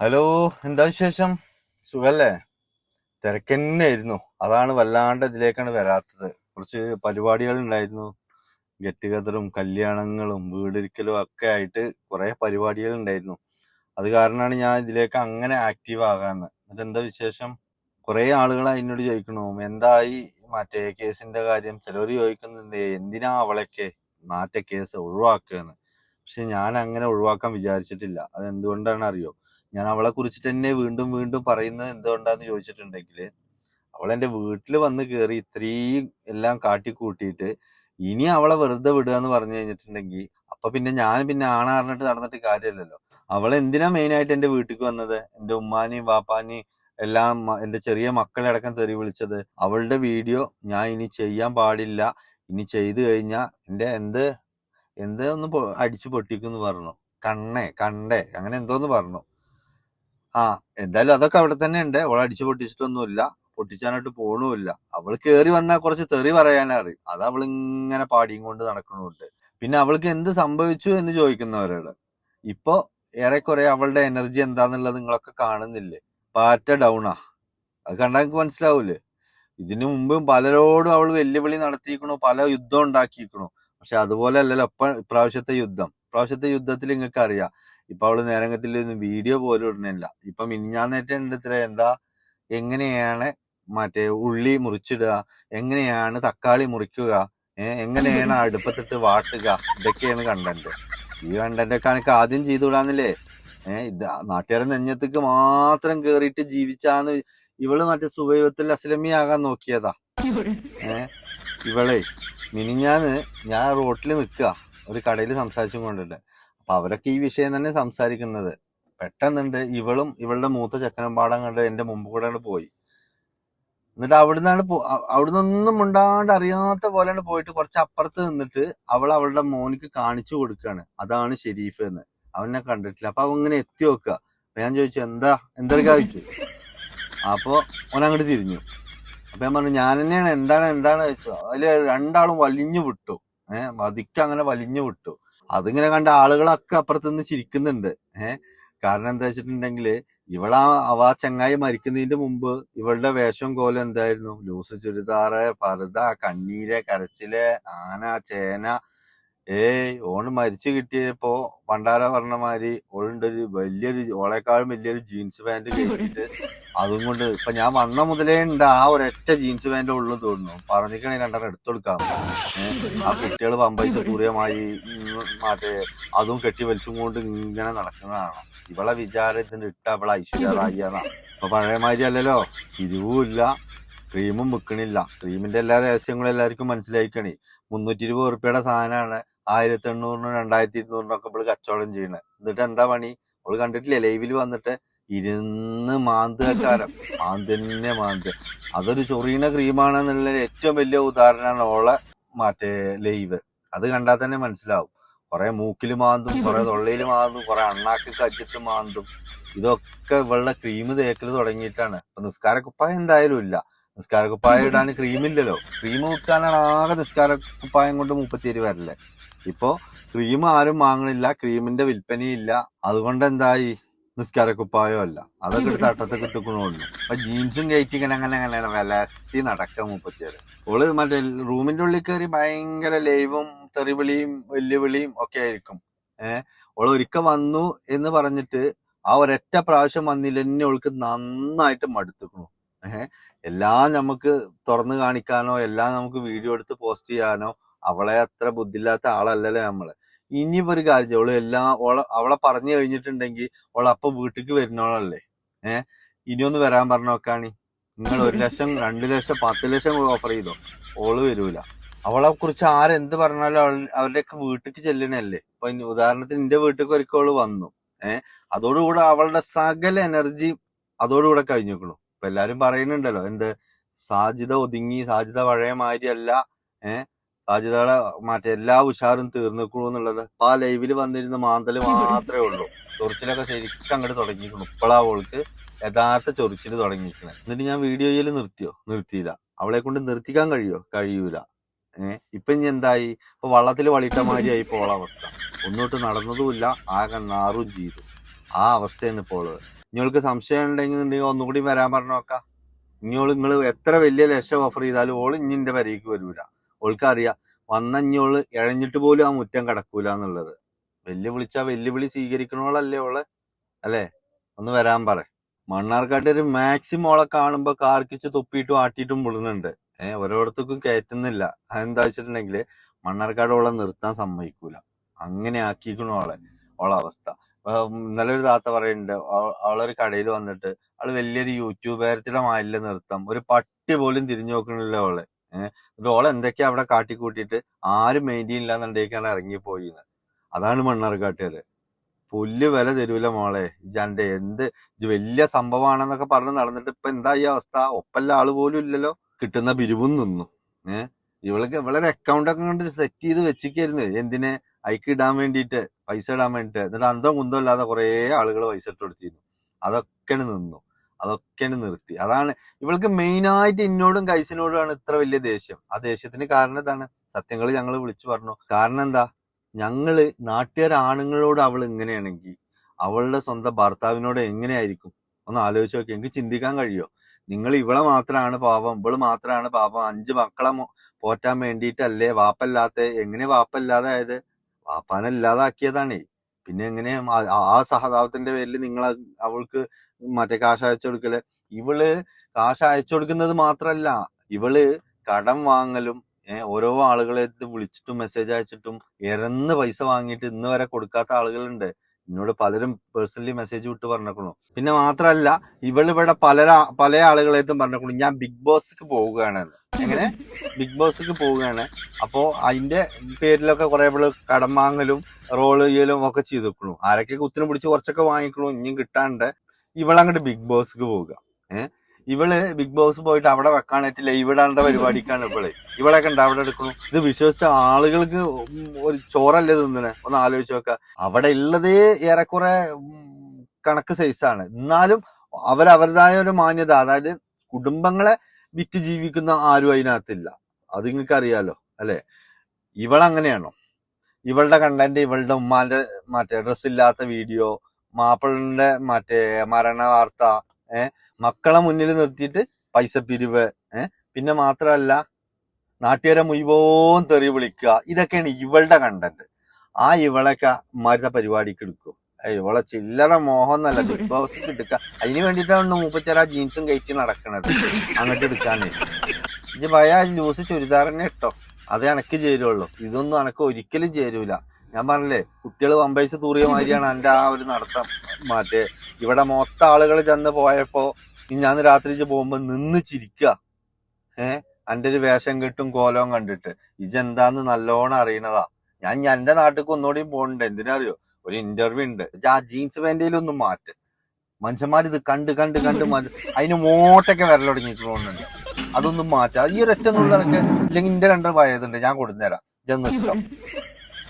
Hello എന്താ വിശേഷം? സുഖല്ലേ? തിരക്കന്നെയായിരുന്നു. അതാണ് വല്ലാണ്ട് ഇതിലേക്കാണ് വരാത്തത്. കുറച്ച് പരിപാടികൾ ഉണ്ടായിരുന്നു ഗെറ്റ് ടുഗദറും കല്യാണങ്ങളും വീടിരിക്കലും ഒക്കെ ആയിട്ട് കുറെ പരിപാടികൾ ഉണ്ടായിരുന്നു അത് കാരണമാണ് ഞാൻ ഇതിലേക്ക് അങ്ങനെ ആക്റ്റീവ് ആകാന്ന്. അതെന്താ വിശേഷം? കുറെ ആളുകൾ എന്നോട് ചോദിക്കണു. എന്തായി മറ്റേ കേസിന്റെ കാര്യം? ചിലവർ ചോദിക്കുന്നുണ്ട് എന്തിനാ അവളൊക്കെ നാറ്റ കേസ് ഒഴിവാക്കുകയെന്ന്. പക്ഷെ ഞാൻ അങ്ങനെ ഒഴിവാക്കാൻ വിചാരിച്ചിട്ടില്ല. അത് എന്തുകൊണ്ടാണ് അറിയോ ഞാൻ അവളെ കുറിച്ചിട്ട് തന്നെ വീണ്ടും വീണ്ടും പറയുന്നത് എന്തുകൊണ്ടാന്ന് ചോദിച്ചിട്ടുണ്ടെങ്കിൽ അവൾ എന്റെ വീട്ടിൽ വന്ന് കയറി ഇത്രയും എല്ലാം കാട്ടിക്കൂട്ടിയിട്ട് ഇനി അവളെ വെറുതെ വിടുക എന്ന് പറഞ്ഞു കഴിഞ്ഞിട്ടുണ്ടെങ്കിൽ അപ്പൊ പിന്നെ ഞാൻ പിന്നെ ആണാറിഞ്ഞിട്ട് നടന്നിട്ട് കാര്യമില്ലല്ലോ അവൾ എന്തിനാ മെയിൻ ആയിട്ട് എന്റെ വീട്ടിൽ വന്നത്? എന്റെ ഉമ്മാനെയും വാപ്പാനെയും എല്ലാം എന്റെ ചെറിയ മക്കളെ അടക്കം തെറി വിളിച്ചത്. അവളുടെ വീഡിയോ ഞാൻ ഇനി ചെയ്യാൻ പാടില്ല. ഇനി ചെയ്തു കഴിഞ്ഞാൽ എന്റെ എന്ത് എന്ത് ഒന്ന് അടിച്ചു പൊട്ടിക്കുന്ന് പറഞ്ഞു. കണ്ണേ കണ്ടേ അങ്ങനെ എന്തോന്ന് പറഞ്ഞു. ആ എന്തായാലും അതൊക്കെ അവിടെ തന്നെ ഉണ്ട്. അവൾ അടിച്ചു പൊട്ടിച്ചിട്ടൊന്നുമില്ല. പൊട്ടിച്ചാനായിട്ട് പോണുമില്ല. അവൾ കേറി വന്നാൽ കുറച്ച് തെറി പറയാനറിയും അത് അവൾ ഇങ്ങനെ പാടിയും കൊണ്ട് നടക്കണുണ്ട്. പിന്നെ അവൾക്ക് എന്ത് സംഭവിച്ചു എന്ന് ചോദിക്കുന്നവരോട്. ഇപ്പൊ ഏറെക്കുറെ അവളുടെ എനർജി എന്താന്നുള്ളത് നിങ്ങളൊക്കെ കാണുന്നില്ലേ? പാറ്റ ഡൗണാ അത് കണ്ടാൽ നിങ്ങൾക്ക് മനസ്സിലാവൂലേ ഇതിനു മുമ്പും പലരോടും അവൾ വെല്ലുവിളി നടത്തിയിരിക്കണു പല യുദ്ധം ഉണ്ടാക്കിയിരിക്കണു. പക്ഷെ അതുപോലെ അല്ലല്ലോ ഇപ്പൊ ഇപ്രാവശ്യത്തെ യുദ്ധം. ഇപ്രാവശ്യത്തെ യുദ്ധത്തിൽ നിങ്ങൾക്ക് അറിയാം ഇപ്പൊ അവൾ നേരങ്ങത്തിൽ വീഡിയോ പോലും ഇടുന്നില്ല. ഇപ്പൊ മിനിഞ്ഞാന്നേറ്റ ഇത്ര എന്താ? എങ്ങനെയാണ് മറ്റേ ഉള്ളി മുറിച്ചിടുക? എങ്ങനെയാണ് തക്കാളി മുറിക്കുക? എങ്ങനെയാണ് അടുപ്പത്തിട്ട് വാട്ടുക? ഇതൊക്കെയാണ് കണ്ടന്റ് ഈ കണ്ടന്റ് ഒക്കെ എനിക്ക് ആദ്യം ചെയ്തുവിടാന്നില്ലേ ഏഹ് ഇത് നാട്ടുകാരൻ നെഞ്ഞത്തേക്ക് മാത്രം കേറിയിട്ട് ജീവിച്ചാന്ന് ഇവൾ മറ്റേ സുബൈവത്തിൽ അസ്ലമിയാകാൻ നോക്കിയതാ. ഏഹ് ഇവളെ മിനിഞ്ഞാന്ന് ഞാൻ റോട്ടിൽ നിൽക്കുക. ഒരു കടയിൽ സംസാരിച്ചും കൊണ്ടിട്ട് അപ്പൊ അവരൊക്കെ ഈ വിഷയം തന്നെ സംസാരിക്കുന്നത്. പെട്ടെന്നുണ്ട് ഇവളും ഇവളുടെ മൂത്ത ചെക്കനമ്പാടം കണ്ട് എന്റെ മുമ്പ് കൂടെ പോയി. എന്നിട്ട് അവിടുന്നാണ് പോ- ഒന്നും ഉണ്ടാണ്ട് അറിയാത്ത പോലെയാണ് പോയിട്ട് കുറച്ച് അപ്പുറത്ത് നിന്നിട്ട് അവൾ അവളുടെ മോനിക്ക് കാണിച്ചു കൊടുക്കാണ്. അതാണ് ഷെരീഫ് എന്ന് അവനെ കണ്ടിട്ടില്ല. അപ്പൊ അവൻ ഇങ്ങനെ എത്തി നോക്കുക അപ്പൊ ഞാൻ ചോദിച്ചു എന്താ? എന്തൊക്കെ ചോദിച്ചു. അപ്പൊ അവൻ അങ്ങോട്ട് തിരിഞ്ഞു. അപ്പൊ ഞാൻ പറഞ്ഞു ഞാൻ തന്നെയാണ് എന്താണ്? എന്താണ്? ചോദിച്ചു. അതിൽ രണ്ടാളും വലിഞ്ഞു വിട്ടു. ഏഹ് മതിക്ക് അങ്ങനെ വലിഞ്ഞു വിട്ടു. അതിങ്ങനെ കണ്ട ആളുകളൊക്കെ അപ്പുറത്ത് നിന്ന് ചിരിക്കുന്നുണ്ട്. ഏഹ് കാരണം എന്താ വെച്ചിട്ടുണ്ടെങ്കിൽ ഇവളാ ആ ചങ്ങായി മരിക്കുന്നതിന്റെ മുമ്പ് ഇവളുടെ വേഷം കോലം എന്തായിരുന്നു? ലൂസ് ചുരിദാറ് പർദ കണ്ണീര് കരച്ചിൽ ആന ചേന ഏയ് ഓണ് മരിച്ചു കിട്ടിയപ്പോ പണ്ടാര പറഞ്ഞ മാതിരി ഓളുണ്ട് ഒരു വലിയൊരു ഓളെക്കാളും വലിയൊരു ജീൻസ് പാന്റ് കിട്ടിയിട്ട് അതും കൊണ്ട് ഇപ്പൊ ഞാൻ വന്ന മുതലേ ഉണ്ട് ആ ഒരൊറ്റ ജീൻസ് പാന്റ് ഉള്ളു തോന്നുന്നു. പറഞ്ഞിക്കണേ രണ്ടെണ്ണം എടുത്തു കൊടുക്കാം. ആ കുട്ടികൾ പമ്പൈസ കൂറിയമായി മറ്റേ അതും കെട്ടി വലിച്ചും കൊണ്ട് ഇങ്ങനെ നടക്കുന്നതാണ്? ഇവളെ വിചാരത്തിന് ഇട്ട അവളെ ഐശ്വര്യ റായി എന്നാ. ഇപ്പൊ പഴയ മാതിരി അല്ലല്ലോ. പിരിവും ക്രീമും വെക്കണില്ല. ക്രീമിന്റെ എല്ലാ രഹസ്യങ്ങളും എല്ലാവർക്കും മനസ്സിലായിക്കണേ. മുന്നൂറ്റി ഇരുപത് ഉറുപ്പിയുടെ സാധനമാണ് ആയിരത്തി എണ്ണൂറിനും രണ്ടായിരത്തി ഇരുന്നൂറിനൊക്കെ ഇപ്പോൾ കച്ചവടം ചെയ്യണേ. എന്നിട്ട് എന്താ പണി? അവൾ കണ്ടിട്ടില്ലേ ലൈവിൽ വന്നിട്ട് ഇരുന്ന് മാന്തുകാരം മാന്തന്നെ മാന്ത അതൊരു ചൊറീണ ക്രീമാണെന്നുള്ള ഏറ്റവും വലിയ ഉദാഹരണമാണ് ഓളെ മറ്റേ ലൈവ്. അത് കണ്ടാൽ തന്നെ മനസ്സിലാവും. കുറെ മൂക്കിൽ മാന്തും കുറെ തൊള്ളയിൽ മാന്തും കുറെ അണ്ണാക്ക് കച്ചിട്ട് മാന്തും. ഇതൊക്കെ ഇവളുടെ ക്രീം തേക്കൽ തുടങ്ങിയിട്ടാണ്. നിസ്കാര കുപ്പായം എന്തായാലും ഇല്ല. നിസ്കാര ഇടാൻ ക്രീമില്ലല്ലോ. ക്രീം വിൽക്കാനാണ് ആകെ നിസ്കാര കുപ്പായം കൊണ്ട് ഏഴ് വരല്ലേ ഇപ്പോ ക്രീം ആരും വാങ്ങണില്ല ക്രീമിന്റെ വിൽപ്പനയില്ല. അതുകൊണ്ട് എന്തായി? നിസ്കാര കുപ്പായോ അല്ല. അതൊക്കെ എടുത്ത് അട്ടത്തൊക്കെ ഇട്ടുക്കണുള്ളൂ അപ്പൊ ജീൻസും കയറ്റി ഇങ്ങനെ അങ്ങനെ അങ്ങനെ വിലസി നടക്കാം ഏഴ് ഓൾ മറ്റേ റൂമിന്റെ ഉള്ളിൽ കയറി ഭയങ്കര ലൈവും തെറിവിളിയും വെല്ലുവിളിയും ഒക്കെ ആയിരിക്കും. ഏഹ് ഓൾ ഒരിക്കൽ വന്നു എന്ന് പറഞ്ഞിട്ട് ആ ഒരൊറ്റ പ്രാവശ്യം വന്നില്ലെന്നെ ഓൾക്ക് നന്നായിട്ട് മടുത്തുക്കണു. ഏഹ് എല്ലാം നമുക്ക് തുറന്നു കാണിക്കാനോ എല്ലാം നമുക്ക് വീഡിയോ എടുത്ത് പോസ്റ്റ് ചെയ്യാനോ അവളെ അത്ര ബുദ്ധിയില്ലാത്ത ആളല്ലല്ലോ നമ്മൾ. ഇനിയിപ്പോ ഒരു കാര്യം അവൾ ഓൾ എല്ലാം ഓളെ അവളെ പറഞ്ഞു കഴിഞ്ഞിട്ടുണ്ടെങ്കിൽ ഓൾ അപ്പൊ വീട്ടിക്ക് വരുന്നോളല്ലേ? ഏഹ് ഇനിയൊന്ന് വരാൻ പറഞ്ഞു നോക്കാണി നിങ്ങൾ ഒരു ലക്ഷം രണ്ട് ലക്ഷം പത്ത് ലക്ഷം ഓഫർ ചെയ്തോ? ഓൾ വരൂല. അവളെ കുറിച്ച് ആരെന്ത് പറഞ്ഞാലും അവൾ അവരുടെയൊക്കെ വീട്ടിക്ക് ചെല്ലണല്ലേ? ഇപ്പൊ ഉദാഹരണത്തിന് എന്റെ വീട്ടിൽ ഒരിക്കൽ വന്നു. ഏഹ് അതോടുകൂടെ അവളുടെ സകല എനർജി അതോടുകൂടെ കഴിഞ്ഞിരിക്കണു ഇപ്പൊ എല്ലാരും പറയുന്നുണ്ടല്ലോ എന്ത് സാധ്യത ഒതുങ്ങി സാധ്യത പഴയ മാതിരി അല്ല ഏഹ് സാധ്യതകളെ മറ്റേ എല്ലാ ഉഷാറും തീർന്നിക്കുള്ളൂ എന്നുള്ളത്. ഇപ്പൊ ആ ലൈവിൽ വന്നിരുന്ന മാന്തൽ മാത്രമേ ഉള്ളൂ. ചൊറിച്ചിലൊക്കെ ശരിക്കും അങ്ങോട്ട് തുടങ്ങിയിരിക്കുന്നു. ഇപ്പോഴാ അവൾക്ക് യഥാർത്ഥ ചൊറിച്ചിൽ തുടങ്ങിയിരിക്കണത് എന്നിട്ട് ഞാൻ വീഡിയോയിൽ നിർത്തിയോ? നിർത്തിയില്ല. അവളെ കൊണ്ട് നിർത്തിക്കാൻ കഴിയോ? കഴിയൂല. ഏഹ് ഇപ്പൊ ഇനി എന്തായി? ഇപ്പൊ വള്ളത്തിൽ വളിയിട്ട മാതിരിയായി ആയി പോളാവസ്ഥ ഒന്നോട്ട് നടന്നതുമില്ല. ആകെ നാറും ചെയ്തു ആ അവസ്ഥയാണ് ഇപ്പോൾ നിങ്ങൾക്ക് സംശയം ഉണ്ടെങ്കിൽ ഉണ്ടെങ്കിൽ ഒന്നുകൂടി വരാൻ പറഞ്ഞു നോക്കാം ഇനിയോൾ നിങ്ങൾ എത്ര വലിയ ലക്ഷം ഓഫർ ചെയ്താലും ഓൾ ഇഞ്ഞിന്റെ എന്റെ വരയ്ക്ക് വരൂല. ഓൾക്ക് അറിയാം വന്ന ഇഞ്ഞോൾ ഇഴഞ്ഞിട്ട് പോലും ആ മുറ്റം കിടക്കൂല എന്നുള്ളത്. വെല്ലുവിളിച്ചാ വെല്ലുവിളി സ്വീകരിക്കണോളല്ലേ ഓൾ? അല്ലേ? ഒന്ന് വരാൻ പറ. മണ്ണാർക്കാട്ട് മാക്സിമം ഓളെ കാണുമ്പോ കാർക്കിച്ച് തുപ്പിയിട്ടും ആട്ടിയിട്ടും വിടുന്നുണ്ട്. ഏഹ് ഓരോടത്തേക്കും കയറ്റുന്നില്ല അതെന്താ വെച്ചിട്ടുണ്ടെങ്കിൽ മണ്ണാർക്കാട് ഓളെ നിർത്താൻ സമ്മതിക്കൂല. അങ്ങനെ ആക്കിക്കണു ഓളെ അവസ്ഥ. ഇന്നലെ ഒരു താത്ത പറയുന്നുണ്ട് അവ- അവളൊരു കടയിൽ വന്നിട്ട് അവൾ വലിയൊരു യൂട്യൂബേരത്തിലെ മാലിന്യ നൃത്തം ഒരു പട്ടി പോലും തിരിഞ്ഞു നോക്കണില്ല അവൾ ഏഹ് എന്നിട്ട് ഓളെ എന്തൊക്കെയാ അവിടെ കാട്ടിക്കൂട്ടിയിട്ട്? ആരും മെയിന്റെയിൻ ഇറങ്ങി ഇറങ്ങിപ്പോയിന്ന്. അതാണ് മണ്ണാർക്കാട്ടുകാര് പുല്ല് വില തരൂല മോളെ. ഇജാന്റെ എന്ത് ഇത് വലിയ സംഭവമാണെന്നൊക്കെ പറഞ്ഞ് നടന്നിട്ട് ഇപ്പൊ എന്താ ഈ അവസ്ഥ? ഒപ്പല്ല ആൾ പോലും ഇല്ലല്ലോ. കിട്ടുന്ന പിരിവും നിന്നു. ഏഹ് ഇവളൊക്കെ ഇവളൊരു അക്കൗണ്ട് ഒക്കെ കൊണ്ട് സെറ്റ് ചെയ്ത് വെച്ചിരിക്കായിരുന്നു. എന്തിനെ? അയക്ക് ഇടാൻ വേണ്ടിയിട്ട് പൈസ ഇടാൻ വേണ്ടിയിട്ട്. എന്നിട്ട് അന്തം കുന്തം ഇല്ലാതെ കുറെ ആളുകൾ പൈസ ഇട്ട് കൊടുത്തിരുന്നു. നിന്നു. അതൊക്കെ നിർത്തി. അതാണ് ഇവൾക്ക് മെയിനായിട്ട് എന്നോടും കൈസിനോടുമാണ് ഇത്ര വലിയ ദേഷ്യം. ആ ദേഷ്യത്തിന് കാരണം എന്താണ്? സത്യങ്ങൾ ഞങ്ങൾ വിളിച്ചു പറഞ്ഞു. കാരണം എന്താ? ഞങ്ങൾ നാട്ടുകാർ ആണുങ്ങളോട് അവൾ ഇങ്ങനെയാണെങ്കിൽ അവളുടെ സ്വന്തം ഭർത്താവിനോട് എങ്ങനെയായിരിക്കും? ഒന്ന് ആലോചിച്ച് നോക്കി. എനിക്ക് ചിന്തിക്കാൻ കഴിയുമോ നിങ്ങൾ ഇവളെ മാത്രമാണ് പാപം. ഇവൾ മാത്രമാണ് പാപം. അഞ്ച് മക്കളെ പോറ്റാൻ വേണ്ടിയിട്ടല്ലേ വാപ്പല്ലാത്ത? എങ്ങനെ വാപ്പല്ലാതെ ആയത് വാപ്പാനെ ഇല്ലാതാക്കിയതാണേ. പിന്നെ എങ്ങനെ ആ- സഹതാപത്തിന്റെ പേരിൽ നിങ്ങൾ അവൾക്ക് മറ്റേ കാശ് അയച്ചു കൊടുക്കൽ? ഇവൾ കാശ് അയച്ചു കൊടുക്കുന്നത് മാത്രല്ല ഇവൾ കടം വാങ്ങലും ഓരോ ആളുകളെ വിളിച്ചിട്ടും മെസ്സേജ് അയച്ചിട്ടും ഇറന്ന് പൈസ വാങ്ങിയിട്ട് ഇന്ന് വരെ കൊടുക്കാത്ത ആളുകളുണ്ട്. എന്നോട് പലരും പേഴ്സണലി മെസ്സേജ് വിട്ട് പറഞ്ഞേക്കണു. പിന്നെ മാത്രല്ല ഇവളിവിടെ പല പല ആളുകളെത്തും പറഞ്ഞേക്കണു ഞാൻ ബിഗ് ബോസ്ക്ക് പോവുകയാണ് എങ്ങനെ? ബിഗ് ബോസ്ക്ക് പോവുകയാണ്. അപ്പോ അതിന്റെ പേരിലൊക്കെ കുറെ ഇവൾ കടം വാങ്ങലും റോൾ ചെയ്യലും ഒക്കെ ചെയ്തേക്കണു. ആരൊക്കെ കുത്തിനെ പിടിച്ച് കുറച്ചൊക്കെ വാങ്ങിക്കണു ഇനിയും കിട്ടാണ്ട് ഇവളങ്ങോട്ട് ബിഗ് ബോസ്ക്ക് പോവുക. ഏഹ് ഇവൾ ബിഗ് ബോസ് പോയിട്ട് അവിടെ വെക്കാനായിട്ടില്ല ഇവിടാണ്ട പരിപാടിക്കാണ് ഇവൾ. ഇവളൊക്കെ ഉണ്ട് അവിടെ എടുക്കണം. ഇത് വിശ്വസിച്ച ആളുകൾക്ക് ഒരു ചോറല്ലേ തിന്നണേ? ഒന്ന് ആലോചിച്ച് നോക്ക. അവിടെ ഉള്ളതേ ഏറെക്കുറെ കണക്ക് സൈസാണ് എന്നാലും അവരവരുടേതായ ഒരു മാന്യത. അതായത് കുടുംബങ്ങളെ വിറ്റ് ജീവിക്കുന്ന ആരും അതിനകത്തില്ല. അത് നിങ്ങൾക്ക് അറിയാലോ അല്ലെ? ഇവളങ്ങനെയാണോ ഇവളുടെ കണ്ടന്റ് ഇവളുടെ ഉമ്മാന്റെ മറ്റേ ഡ്രസ് ഇല്ലാത്ത വീഡിയോ മാപ്പിളിന്റെ മറ്റേ മരണ വാർത്ത ഏഹ് മക്കളെ മുന്നിൽ നിർത്തിയിട്ട് പൈസ പിരിവ് പിന്നെ മാത്രമല്ല നാട്ടുകാരെ മുഴുവൻ തെറി വിളിക്കുക. ഇതൊക്കെയാണ് ഇവളുടെ കണ്ടന്റ് ആ ഇവളൊക്കെ മരുന്ന പരിപാടിക്ക് എടുക്കും. ഇവളെ ചില്ലറ മോഹം എന്നല്ല ബിഗ് ബോസ് എടുക്കുക അതിന് വേണ്ടിയിട്ടാണ് മുപ്പത്തിയാറ് ജീൻസും കയറ്റി നടക്കണത്. അങ്ങോട്ട് എടുക്കാനേ. ഇത് ഭയ ലൂസ് ചുരിദാർ തന്നെ ഇട്ടോ. അത് എനക്ക് ചേരുള്ളൂ. ഇതൊന്നും എനക്ക് ഒരിക്കലും ചേരൂല. ഞാൻ പറഞ്ഞില്ലേ കുട്ടികൾ വമ്പൈസ് തൂറിയ മാതിരിയാണ് എന്റെ ആ ഒരു നടത്തം. മറ്റേ ഇവിടെ മൊത്തം ആളുകൾ ചെന്ന് പോയപ്പോ ഞാൻ രാത്രി പോകുമ്പോ നിന്ന് ചിരിക്കുക ഏഹ് എന്റെ ഒരു വേഷം കെട്ടും കോലവും കണ്ടിട്ട്. ഇജെന്താന്ന് നല്ലോണം അറിയണതാ. ഞാൻ എന്റെ നാട്ടിലേക്ക് ഒന്നുകൂടിയും പോകണ്ട എന്തിനറിയോ? ഒരു ഇന്റർവ്യൂ ഉണ്ട്. ആ ജീൻസ് പാന്റിലൊന്നും മാറ്റ്. മനുഷ്യന്മാർ ഇത് കണ്ട് കണ്ട് കണ്ട് അതിന് മോട്ടൊക്കെ വരൽ തുടങ്ങിയിട്ടുണ്ടുണ്ട് അതൊന്നും മാറ്റാം. ഈ ഒരൊറ്റ നുള്ളൊക്കെ ഇല്ലെങ്കിൽ ഇന്റെ രണ്ട് വയതുണ്ട്. ഞാൻ കൊടുന്നേരാം. ഇജൊന്നും ഇഷ്ടം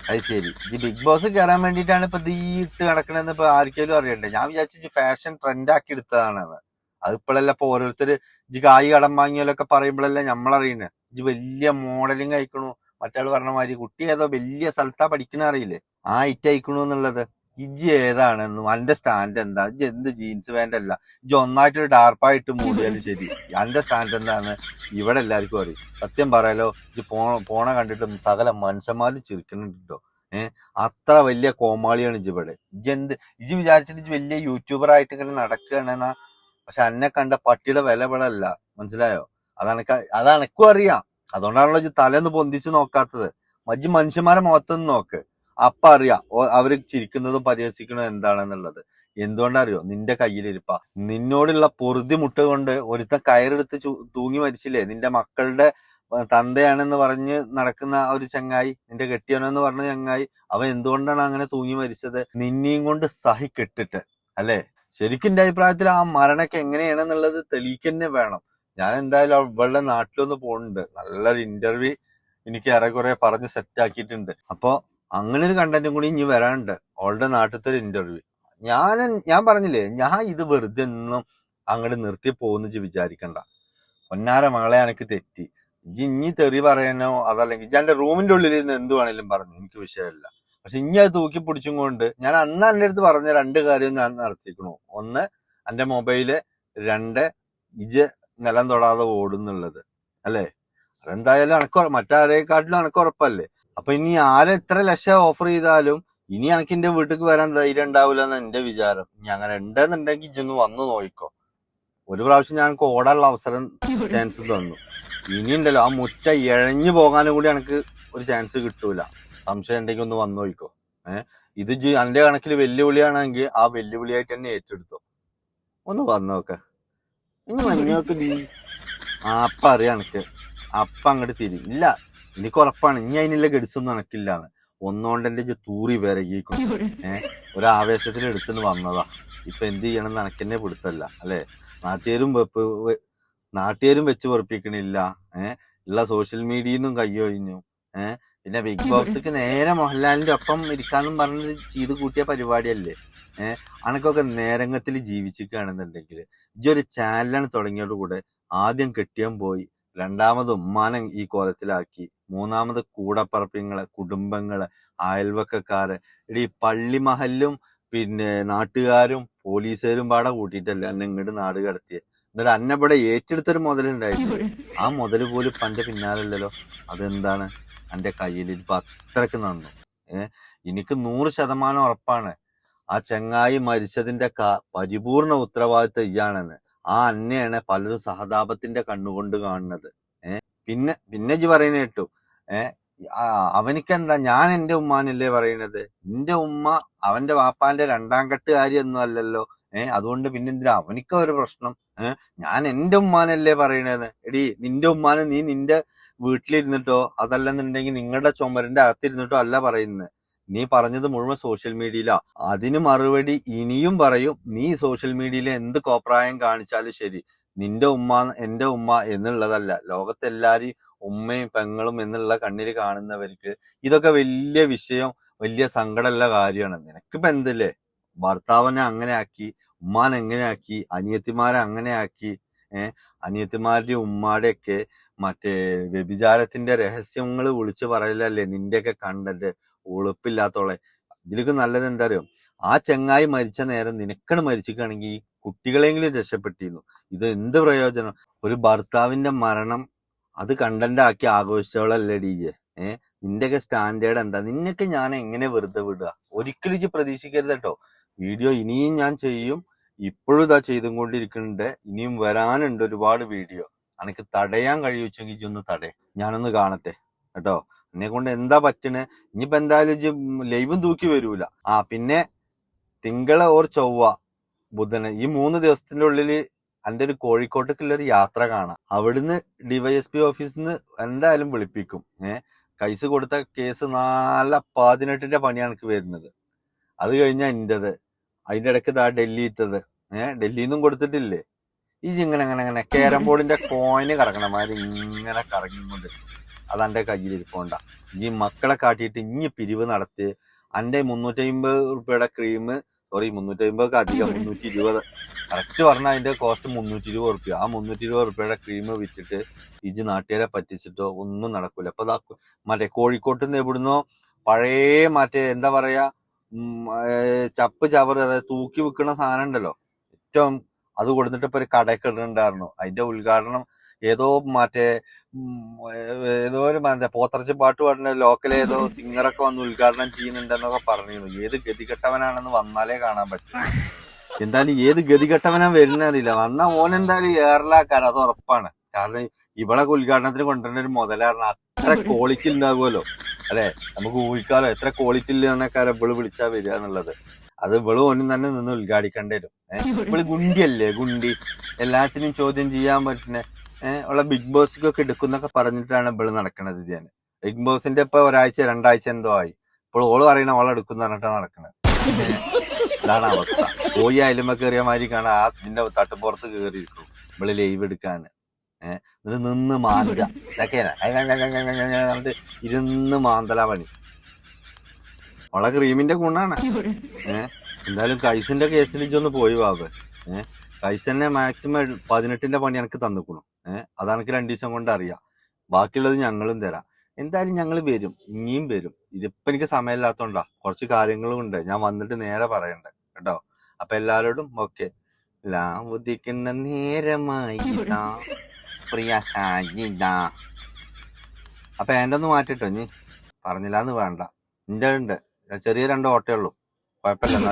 അത് ശരി. ഇത് ബിഗ് ബോസ് കയറാൻ വേണ്ടിട്ടാണ് ഇപ്പൊ ഇത് ഈ ഇട്ട് കിടക്കണെന്ന് ഇപ്പൊ ആർക്കെങ്കിലും അറിയണ്ടേ? ഞാൻ വിചാരിച്ചു ഫാഷൻ ട്രെൻഡ് ആക്കി എടുത്തതാണെന്ന്. അത് ഇപ്പോഴല്ല ഇപ്പൊ ഓരോരുത്തർ ഇജ് കായ് കടം വാങ്ങിയാലൊക്കെ പറയുമ്പോഴല്ലേ നമ്മളറിയുന്നത് ഇജ് വലിയ മോഡലിംഗ് അയക്കണു മറ്റാൾ പറഞ്ഞ മാതിരി കുട്ടി ഏതോ വലിയ സ്ഥലത്താ പഠിക്കണ അറിയില്ലേ? ആ ഇറ്റ് അയക്കണു എന്നുള്ളത്. ഇജ് ഏതാണെന്നും അന്റെ സ്റ്റാൻഡ് എന്താണ് ഇജ്ജ് എന്ത് ജീൻസ് പാന്റ് അല്ല. ഇജ്ജ് ഒന്നായിട്ട് ഡാർപ്പായിട്ട് മൂടിയാലും ശരി. അന്റെ സ്റ്റാൻഡ് എന്താണ് ഇവിടെ എല്ലാവർക്കും അറിയും. സത്യം പറയാലോ ഇജ്ജ് പോണ പോണ കണ്ടിട്ടും സകല മനുഷ്യന്മാരും ചിരിക്കുന്നുണ്ടോ? ഏഹ് അത്ര വലിയ കോമാളിയാണ് ഇജ് ഇവിടെ. ഇജ് എന്ത് ഇജ് വിചാരിച്ചിട്ട് ഇജ് വലിയ യൂട്യൂബർ ആയിട്ട് ഇങ്ങനെ നടക്കുകയാണെന്നാ? പക്ഷെ അന്നെ കണ്ട പട്ടിയുടെ വില ഇവിടെ മനസ്സിലായോ? അതാണ് അതെനക്കും അറിയാം. അതുകൊണ്ടാണല്ലോ ഇജ് തലേന്ന് പൊന്തിച്ച് നോക്കാത്തത്. മജ്ജ് മനുഷ്യന്മാരെ മൊത്തം നോക്ക്. അപ്പൊ അറിയാം അവർ ചിരിക്കുന്നതും പരിഹസിക്കുന്നതും എന്താണെന്നുള്ളത്. എന്തുകൊണ്ടറിയോ? നിന്റെ കയ്യിലിരിപ്പ. നിന്നോടുള്ള പൊറുതി മുട്ട കൊണ്ട് ഒരുത്ത കയറെടുത്ത് തൂങ്ങി മരിച്ചില്ലേ? നിന്റെ മക്കളുടെ തന്തയാണെന്ന് പറഞ്ഞ് നടക്കുന്ന ഒരു ചങ്ങായി നിന്റെ കെട്ടിയവനെന്ന് പറഞ്ഞ ചങ്ങായി അവൻ എന്തുകൊണ്ടാണ് അങ്ങനെ തൂങ്ങി മരിച്ചത്? നിന്നെയും കൊണ്ട് സഹി കെട്ടിട്ട് അല്ലെ? ശരിക്കും എന്റെ അഭിപ്രായത്തിൽ ആ മരണൊക്കെ എങ്ങനെയാണെന്നുള്ളത് തെളിയിക്കന്നെ വേണം. ഞാൻ എന്തായാലും അവളുടെ നാട്ടിലൊന്ന് പോകുന്നുണ്ട് നല്ലൊരു ഇന്റർവ്യൂ എനിക്ക് ഏറെക്കുറെ പറഞ്ഞ് സെറ്റ് ആക്കിയിട്ടുണ്ട്. അപ്പൊ അങ്ങനെ ഒരു കണ്ടന്റും കൂടി ഇനി വരാനുണ്ട്. ഓളുടെ നാട്ടിലത്തെ ഒരു ഇന്റർവ്യൂ ഞാൻ ഞാൻ പറഞ്ഞില്ലേ ഞാൻ ഇത് വെറുതെ ഒന്നും അങ്ങോട്ട് നിർത്തി പോകുന്ന വിചാരിക്കണ്ട. പൊന്നാര മകളെ എനിക്ക് തെറ്റി. ഇജ്ജി ഇനി തെറി പറയാനോ അതല്ലെങ്കിൽ ഞാൻ റൂമിന്റെ ഉള്ളിൽ ഇരുന്ന് എന്ത് വേണേലും പറഞ്ഞു എനിക്ക് വിഷയമല്ല പക്ഷെ ഇനി അത് തൂക്കി പിടിച്ചും കൊണ്ട് ഞാൻ അന്ന് എന്റെ അടുത്ത് പറഞ്ഞ രണ്ട് കാര്യം ഞാൻ നടത്തിക്കണു. ഒന്ന് എന്റെ മൊബൈൽ. രണ്ട് ഇജ് നിലം തൊടാതെ ഓടുന്നുള്ളത്. അല്ലേ? അതെന്തായാലും മറ്റാരെക്കാട്ടിലും മറ്റാരേക്കാട്ടിലും എനക്ക് ഉറപ്പല്ലേ? അപ്പൊ ഇനി ആരും എത്ര ലക്ഷം ഓഫർ ചെയ്താലും ഇനി എനിക്ക് എന്റെ വീട്ടിൽ വരാൻ ധൈര്യം ഉണ്ടാവില്ല എന്ന് എന്റെ വിചാരം. ഇനി അങ്ങനെ ഉണ്ടെന്നുണ്ടെങ്കിൽ ഇജൊന്ന് വന്നു നോക്കിക്കോ ഒരു പ്രാവശ്യം ഞാൻ ഓടാനുള്ള അവസരം ചാൻസ് തന്നു. ഇനി ഉണ്ടല്ലോ ആ മുറ്റ ഇഴഞ്ഞു പോകാനും കൂടി എനിക്ക് ഒരു ചാൻസ് കിട്ടൂല. സംശയം ഉണ്ടെങ്കിൽ ഒന്ന് വന്നു നോക്കിക്കോ ഏഹ് ഇത് എന്റെ കണക്കിൽ വെല്ലുവിളിയാണെങ്കിൽ ആ വെല്ലുവിളിയായിട്ട് തന്നെ ഏറ്റെടുത്തോ. ഒന്ന് വന്നോക്ക ഇനി മഞ്ഞോക്ക് ആ അപ്പ അറിയാം എനിക്ക് അപ്പ അങ്ങോട്ട് തിരി ഇല്ല എനിക്ക് ഉറപ്പാണ്. ഇനി അതിനുള്ള ഗഡ്സൊന്നും എനക്കില്ലാന്ന്. ഒന്നോണ്ട് എന്റെ തൂറി വിരകിക്കും ഏഹ് ഒരാവേശത്തിൽ എടുത്തിട്ട് വന്നതാ. ഇപ്പൊ എന്ത് ചെയ്യണം എന്ന് എനക്കെന്നെ പിടുത്തല്ല. അല്ലെ? നാട്ടുകാരും നാട്ടുകാരും വെച്ച് വെറുപ്പിക്കണില്ല. ഏഹ് ഉള്ള സോഷ്യൽ മീഡിയന്നും കയ്യൊഴിഞ്ഞു ഏഹ് പിന്നെ ബിഗ് ബോക്സിക്ക് നേരെ മോഹൻലാലിന്റെ ഒപ്പം ഇരിക്കാന്നും പറഞ്ഞ് ചെയ്ത് കൂട്ടിയ പരിപാടിയല്ലേ? ഏഹ് അനക്കൊക്കെ നേരങ്ങത്തിൽ ജീവിച്ചിരിക്കുകയാണെന്നുണ്ടെങ്കിൽ ഇജ്ജൊരു ചാനലാണ് തുടങ്ങിയോട് കൂടെ. ആദ്യം കെട്ടിയാൻ പോയി. രണ്ടാമത് ഉമ്മാനം ഈ കോലത്തിലാക്കി. മൂന്നാമത് കൂടപ്പറപ്പിങ്ങളെ കുടുംബങ്ങളെ അയൽവക്കക്കാരെ. എടീ പള്ളി മഹല്ലും പിന്നെ നാട്ടുകാരും പോലീസുകാരും പാടെ കൂട്ടിട്ടല്ല എന്നെ ഇങ്ങോട്ട് നാട് കടത്തിയെ. എന്നിട്ട് അന്നെ ഇവിടെ ഏറ്റെടുത്തൊരു മുതലുണ്ടായിരുന്നു ആ മുതൽ പോലും പന്റെ പിന്നാലല്ലല്ലോ. അതെന്താണ്? എന്റെ കയ്യിൽ ഇപ്പൊ അത്രയ്ക്ക് നന്നു. എനിക്ക് നൂറ് ശതമാനം ഉറപ്പാണ്. ആ ചെങ്ങായി മരിച്ചതിന്റെ പരിപൂർണ ഉത്തരവാദിത്തം ഇയാണെന്ന് ആ അന്നയാണ് പലരും സഹതാപത്തിന്റെ കണ്ണുകൊണ്ട് കാണുന്നത്. ഏഹ് പിന്നെ പിന്നെ ജി പറയുന്ന കേട്ടു. ഏഹ് അവനിക്കെന്താ ഞാൻ എന്റെ ഉമ്മാനല്ലേ പറയുന്നത്? എന്റെ ഉമ്മ അവന്റെ വാപ്പാന്റെ രണ്ടാം കെട്ടുകാരിയൊന്നും അല്ലല്ലോ. ഏഹ് അതുകൊണ്ട് പിന്നെ എന്തിനാ? അവനിക്ക ഒരു പ്രശ്നം. ഞാൻ എന്റെ ഉമ്മാനല്ലേ പറയണത്? എടി നിന്റെ ഉമ്മാനെ നീ നിന്റെ വീട്ടിലിരുന്നിട്ടോ അതല്ലെന്നുണ്ടെങ്കിൽ നിങ്ങളുടെ ചുമരിന്റെ അകത്തിരുന്നിട്ടോ അല്ല പറയുന്നത്. നീ പറഞ്ഞത് മുഴുവൻ സോഷ്യൽ മീഡിയയിലാ അതിന് മറുപടി ഇനിയും പറയും നീ സോഷ്യൽ മീഡിയയിൽ എന്ത് കോപ്രായം കാണിച്ചാലും ശരി. നിന്റെ ഉമ്മ എന്റെ ഉമ്മ എന്നുള്ളതല്ല. ലോകത്തെല്ലാരും ഉമ്മയും പെങ്ങളും എന്നുള്ള കണ്ണിൽ കാണുന്നവർക്ക് ഇതൊക്കെ വലിയ വിഷയം വലിയ സങ്കടമുള്ള കാര്യമാണ്. നിനക്കിപ്പോ എന്തല്ലേ? ഭർത്താവിനെ അങ്ങനെ ആക്കി ഉമ്മാനെ എങ്ങനെ ആക്കി അനിയത്തിമാരെ അങ്ങനെ ആക്കി ഏഹ് അനിയത്തിമാരുടെയും ഉമ്മാടെയൊക്കെ മറ്റേ വ്യഭിചാരത്തിന്റെ രഹസ്യങ്ങൾ വിളിച്ചു പറയലല്ലേ? നിന്റെയൊക്കെ കണ്ടന്റ് ഉളുപ്പില്ലാത്തോളെ. ഇതിലേക്ക് നല്ലത് എന്താ അറിയോ ആ ചെങ്ങായി മരിച്ച നേരം നിനക്കണ് മരിച്ചിക്കുകയാണെങ്കിൽ ഈ കുട്ടികളെങ്കിലും രക്ഷപ്പെട്ടിരുന്നു. ഇത് എന്ത് പ്രയോജനം? ഒരു ഭർത്താവിന്റെ മരണം അത് കണ്ടന്റ് ആക്കി ആഘോഷിച്ചോളല്ലേ ഡി ജെ? ഏഹ് നിന്റെയൊക്കെ സ്റ്റാൻഡേർഡ് എന്താ? നിന്നൊക്കെ ഞാൻ എങ്ങനെ വെറുതെ വിടുക? ഒരിക്കലും ഇത് പ്രതീക്ഷിക്കരുത് കേട്ടോ. വീഡിയോ ഇനിയും ഞാൻ ചെയ്യും. ഇപ്പോഴും ഇതാ ചെയ്തും കൊണ്ടിരിക്കുന്നുണ്ട് ഇനിയും വരാനുണ്ട് ഒരുപാട് വീഡിയോ. അനക്ക് തടയാൻ കഴിയുമെങ്കിൽ ഒന്ന് തടേ ഞാനൊന്ന് കാണട്ടെ. കേട്ടോ? എന്നെ കൊണ്ട് എന്താ പറ്റണേ? ഇനിയിപ്പോ എന്തായാലും ലൈവും തൂക്കി വരൂല. ആ പിന്നെ തിങ്കള ഓർ ചൊവ്വ ബുധന് ഈ മൂന്ന് ദിവസത്തിന്റെ ഉള്ളിൽ എന്റെ ഒരു കോഴിക്കോട്ടേക്കുള്ള ഒരു യാത്ര കാണാം. അവിടുന്ന് ഡിവൈഎസ്പി ഓഫീസിൽ നിന്ന് എന്തായാലും വിളിപ്പിക്കും. ഏഹ് കൈസ് കൊടുത്ത കേസ് നല്ല പതിനെട്ടിന്റെ പണിയാണ് എനിക്ക് വരുന്നത്. അത് കഴിഞ്ഞാൽ എന്റേത്. അതിന്റെ ഇടയ്ക്ക് ഇതാ ഡൽഹിത്തത്. ഏഹ് ഡൽഹിയിൽ നിന്നും കൊടുത്തിട്ടില്ലേ? ഈ ഇങ്ങനെ അങ്ങനെ അങ്ങനെ കേരം ബോർഡിന്റെ കോയിന് കറക്കണമാര് ഇങ്ങനെ കറങ്ങിക്കൊണ്ട് അത് എന്റെ കയ്യിൽ ഇരിപ്പോണ്ട ഈ മക്കളെ കാട്ടിയിട്ട് ഇനി പിരിവ് നടത്തി. അന്റെ മുന്നൂറ്റി അമ്പത് റുപ്യയുടെ ക്രീം സോറി മുന്നൂറ്റി അമ്പതൊക്കെ അധികം മുന്നൂറ്റി ഇരുപത് കറക്റ്റ് പറഞ്ഞാൽ അതിന്റെ കോസ്റ്റ് മുന്നൂറ്റി ഇരുപത് റുപ്യ. ആ മുന്നൂറ്റി ഇരുപത് റുപ്യയുടെ ക്രീം വിറ്റിട്ട് ഇജ് നാട്ടുകാരെ പറ്റിച്ചിട്ടോ ഒന്നും നടക്കൂല. അപ്പൊ ദാ മറ്റേ കോഴിക്കോട്ട് നിന്ന് എവിടുന്നോ പഴയ മറ്റേ എന്താ പറയാ ചപ്പ് ചവർ അതായത് തൂക്കി വിൽക്കുന്ന സാധനം ഉണ്ടല്ലോ. ഏറ്റവും അത് കൊടുത്തിട്ട് ഇപ്പൊ ഒരു കടയൊക്കെ ഇടുന്നുണ്ടായിരുന്നു. അതിന്റെ ഉദ്ഘാടനം ഏതോ മറ്റേ ഏതോ ഒരു മറ്റേ പോത്തറച്ച് പാട്ട് പാടുന്ന ലോക്കൽ ഏതോ സിംഗറൊക്കെ വന്ന് ഉദ്ഘാടനം ചെയ്യുന്നുണ്ടെന്നൊക്കെ പറഞ്ഞിരുന്നു. ഏത് ഗതികെട്ടവനാണെന്ന് വന്നാലേ കാണാൻ പറ്റും. എന്തായാലും ഏത് ഗതികെട്ടവനാ വരുന്നറിയില്ല. വന്ന ഓൻ എന്തായാലും ഏറലാക്കാൻ അത് ഉറപ്പാണ്. കാരണം ഇവളെ ഉദ്ഘാടനത്തിന് കൊണ്ടുവരുന്ന ഒരു മുതലാണ് അത്ര ക്വാളിറ്റി ഉണ്ടാകുമല്ലോ അല്ലെ? നമുക്ക് ഊഹിക്കാലോ എത്ര ക്വാളിറ്റി ഇല്ലാന്നൊക്കെ ഇവൾ വിളിച്ചാ വരിക എന്നുള്ളത്. അത് ഇവൾ ഒന്നും തന്നെ നിന്ന് ഉദ്ഘാടിക്കേണ്ടി വരും. ഇവൾ ഗുണ്ടിയല്ലേ? ഗുണ്ടി. എല്ലാത്തിനും ചോദ്യം ചെയ്യാൻ പറ്റുന്ന ഉള്ള ബിഗ് ബോസിക്കൊക്കെ എടുക്കുന്നൊക്കെ പറഞ്ഞിട്ടാണ് ഇവൾ നടക്കണത് ഞാൻ. ബിഗ് ബോസിന്റെ ഇപ്പൊ ഒരാഴ്ച രണ്ടാഴ്ച എന്തോ ആയി. ഇപ്പോൾ ഓൾ പറയണ ഓളെ എടുക്കുന്ന പറഞ്ഞിട്ടാണ് നടക്കണത്. ഇതാണ് അവസ്ഥ. പോയി അലിമ കയറിയ മാതിരി കാണാൻ ആ നിന്റെ തട്ടുപുറത്ത് കയറിയിരിക്കും ഇവൾ ലൈവ് എടുക്കാന് ഏഹ് ഇത് നിന്ന് മാന്തുക. ഇതൊക്കെയാണ് ഇരുന്ന് മാന്തല പണി. അവളെ ക്രീമിന്റെ ഗുണാണ്. ഏഹ് എന്തായാലും കൈസിന്റെ കേസിൽ ഇജൊന്ന് പോയി ബാബ് ഏഹ് കൈസന്നെ മാക്സിമം പതിനെട്ടിന്റെ പണി എനിക്ക് തന്നിക്കണു. ഏഹ് അതെനിക്ക് രണ്ടു ദിവസം കൊണ്ട് അറിയാം. ബാക്കിയുള്ളത് ഞങ്ങളും തരാം. എന്തായാലും ഞങ്ങൾ വരും. ഇനിയും വരും. ഇതിപ്പോ എനിക്ക് സമയമില്ലാത്തോണ്ടാ. കുറച്ച് കാര്യങ്ങളും ഉണ്ട്. ഞാൻ വന്നിട്ട് നേരെ പറയണ്ട. കേട്ടോ? അപ്പൊ എല്ലാരോടും ഓക്കെ. എല്ലാം നേരമായി. പ്രിയ അപ്പൊ എന്റെ ഒന്ന് മാറ്റിട്ടോ നീ പറഞ്ഞില്ലാന്ന് വേണ്ട. എന്റെ ഉണ്ട്. ചെറിയ രണ്ട് ഓട്ടേ ഉള്ളൂ. കുഴപ്പമില്ല.